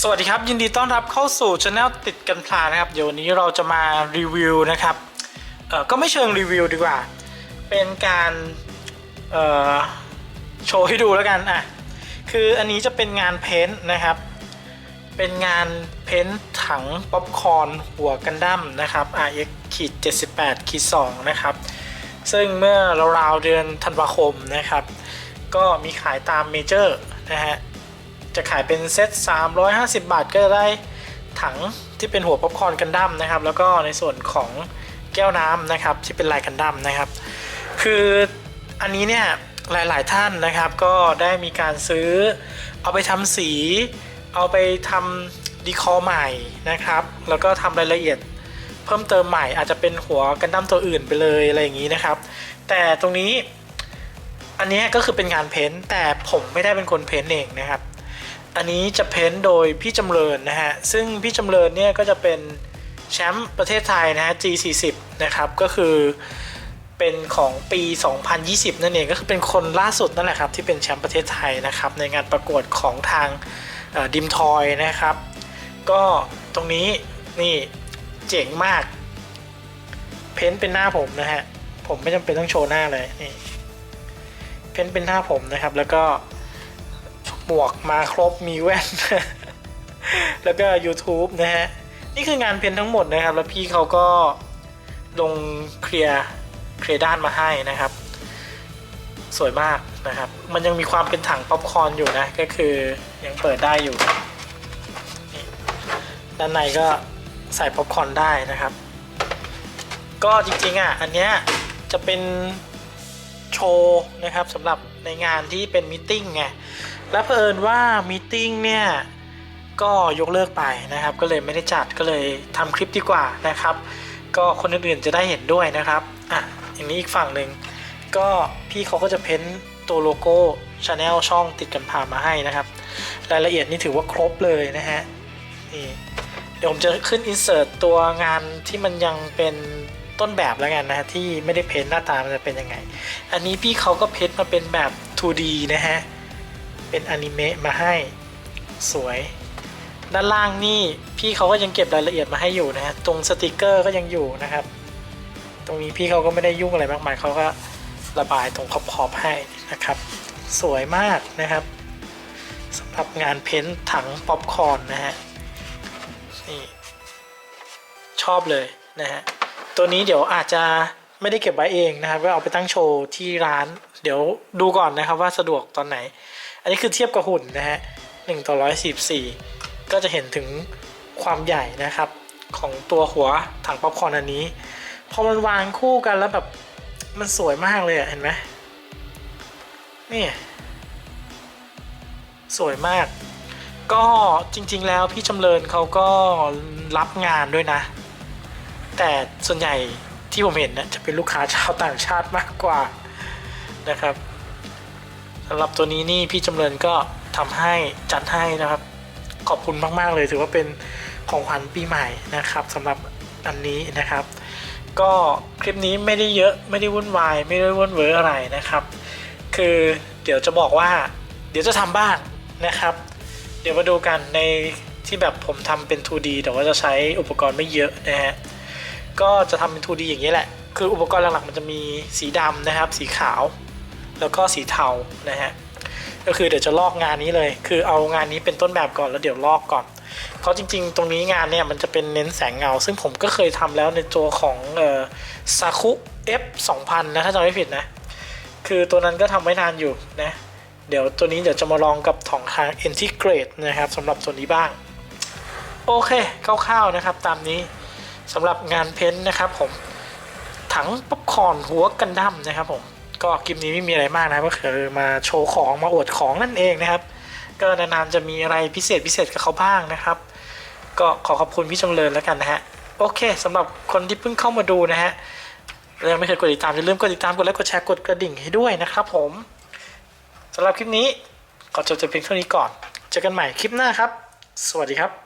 สวัสดีครับ ยินดีต้อนรับเข้าสู่ช anel ติดกันพลานะครับ เดี๋ยววันนี้เราจะมารีวิวนะครับเออก็ไม่เชิงรีวิวดีกว่า เป็นการเออโชว์ให้ดูแล้วกันอะคืออันนี้จะเป็นงานเพ้นท์นะครับ เป็นงานเพ้นท์ถังป๊อปคอร์นหัวกันดั้มนะครับ RX ขีด78ขีด2นะครับ ซึ่งเมื่อราวๆเดือนธันวาคมนะครับ ก็มีขายตามเมเจอร์นะฮะ จะขายเป็นเซต350 บาทก็จะได้ถังที่เป็นหัวป๊อปคอร์นกันดั้มนะครับ แล้วก็ในส่วนของแก้วน้ำนะครับที่เป็นลายกันดั้มนะครับ คืออันนี้เนี่ยหลายๆท่านนะครับ ก็ได้มีการซื้อ เอาไปทำสี เอาไปทำดีคอร์ใหม่นะครับ แล้วก็ทำรายละเอียดเพิ่มเติมใหม่อาจจะเป็นหัวกันดั้มตัวอื่นไปเลยอะไรอย่างนี้นะครับ แต่ตรงนี้อันนี้ก็คือเป็นงานเพ้นท์แต่ผมไม่ได้เป็นคนเพ้นท์เองนะครับ อันนี้จะเพ้นโดยพี่จำเริญนะฮะ ซึ่งพี่จำเริญเนี่ยก็จะเป็นแชมป์ประเทศไทยนะฮะ G40 นะครับ ก็คือเป็นของปี 2020 นั่นเอง ก็คือเป็นคนล่าสุดนั่นแหละครับ ที่เป็นแชมป์ประเทศไทยนะครับ ในงานประกวดของทางดิมทอยนะครับ ก็ตรงนี้นี่เจ๋งมาก เพ้นเป็นหน้าผมนะฮะ ผมไม่จำเป็นต้องโชว์หน้าเลยนี่ เพ้นเป็นหน้าผมนะครับ แล้วก็ หมวกมาครบมีแว่น แล้วก็ YouTube นะฮะ นี่คืองานเพ้นทั้งหมดนะครับ แล้วพี่เขาก็ลงเคลียร์เคลียร์ด้านมาให้นะครับ สวยมากนะครับ มันยังมีความเป็นถังป๊อปคอร์นอยู่นะ ก็คือยังเปิดได้อยู่ด้านในก็ใส่ป๊อปคอร์นได้นะครับ ก็จริงๆอะ อันเนี้ยจะเป็นโชว์นะครับสำหรับ ในงานที่เป็นมิทติ้งไงแล้วเผอิญว่ามีติ้งเนี่ยก็ยกเลิกไปนะครับ ก็เลยไม่ได้จัดก็เลยทำคลิปดีกว่านะครับ ก็คนอื่นๆจะได้เห็นด้วยนะครับอะอย่างนี้อีกฝั่งหนึ่งก็พี่เขาก็จะเพ้นตัวโลโก้ช anel ช่องติดกันพามาให้นะครับ รายละเอียดนี่ถือว่าครบเลยนะฮะนี่เดี๋ยวผมจะขึ้นอินเสิร์ตตัวงานที่มันยังเป็น ต้นแบบแล้วกันนะที่ไม่ได้เพ้นหน้าตามันจะเป็นยังไง อันนี้พี่เขาก็เพ้นมาเป็นแบบ 2D นะฮะ เป็นอนิเมะมาให้สวย ด้านล่างนี่พี่เขาก็ยังเก็บรายละเอียดมาให้อยู่นะฮะ ตรงสติกเกอร์ก็ยังอยู่นะครับ ตรงนี้พี่เขาก็ไม่ได้ยุ่งอะไรมากมายเขาก็ระบายตรงขอบๆให้นะครับ สวยมากนะครับสำหรับงานเพ้นถังป๊อปคอร์นนะฮะนี่ชอบเลยนะฮะ ตัวนี้เดี๋ยวอาจจะไม่ได้เก็บไว้เองนะครับก็เอาไปตั้งโชว์ที่ร้าน เดี๋ยวดูก่อนนะครับว่าสะดวกตอนไหน อันนี้คือเทียบกับหุ่นนะฮะหนึ่งต่อร้อยสิบสี่ก็จะเห็นถึงความใหญ่นะครับ ของตัวหัวถังป๊อปคอร์นอันนี้พอมันวางคู่กันแล้วแบบมันสวยมากเลยอะเห็นไหมนี่ สวยมาก ก็จริงๆแล้วพี่จำเริญเขาก็รับงานด้วยนะ แต่ส่วนใหญ่ที่ผมเห็นนะจะเป็นลูกค้าชาวต่างชาติมากกว่านะครับสำหรับตัวนี้นี่พี่จำเริญก็ทำให้จัดให้นะครับ ขอบคุณมาก ๆ เลยถือว่าเป็นของขวัญปีใหม่นะครับสำหรับอันนี้นะครับ ก็คลิปนี้ไม่ได้เยอะไม่ได้วุ่นวาย ไม่ได้วุ่นเวออะไรนะครับ คือเดี๋ยวจะบอกว่า เดี๋ยวจะทำบ้างนะครับ เดี๋ยวมาดูกันในที่แบบผมทำเป็น 2D แต่ว่าจะใช้อุปกรณ์ไม่เยอะนะฮะ ก็จะทำเป็น 2D อย่างนี้แหละ คืออุปกรณ์หลักๆมันจะมีสีดำนะครับ สีขาว แล้วก็สีเทานะฮะ ก็คือเดี๋ยวจะลอกงานนี้เลย คือเอางานนี้เป็นต้นแบบก่อนแล้วเดี๋ยวลอกก่อน เพราะจริงๆ ตรงนี้งานเนี่ยมันจะเป็นเน้นแสงเงา ซึ่งผมก็เคยทำแล้วในตัวของซาคุ F 2000นะถ้าจำไม่ผิดนะ คือตัวนั้นก็ทำไว้นานอยู่นะ เดี๋ยวตัวนี้เดี๋ยวจะมาลองกับของทาง Integrate นะครับสำหรับตัวนี้บ้าง โอเคคร่าวๆนะครับตามนี้ สำหรับงานเพ้นท์นะครับผมถังป๊อปคอร์นหัวกันดั้มนะครับผมก็คลิปนี้ไม่มีอะไรมากนะก็คือมาโชว์ของมาอวดของนั่นเองนะครับ ก็นานๆจะมีอะไรพิเศษพิเศษกับเขาบ้างนะครับ ก็ขอขอบคุณพี่จำเริญแล้วกันนะฮะโอเคสำหรับคนที่เพิ่งเข้ามาดูนะฮะยังไม่เคยกดติดตามอย่าลืมกดติดตามกดไลค์กดแชร์กดกระดิ่งให้ด้วยนะครับผมสำหรับคลิปนี้ขอจบแต่เพียงเท่านี้ก่อน เจอกันใหม่คลิปหน้าครับ สวัสดีครับ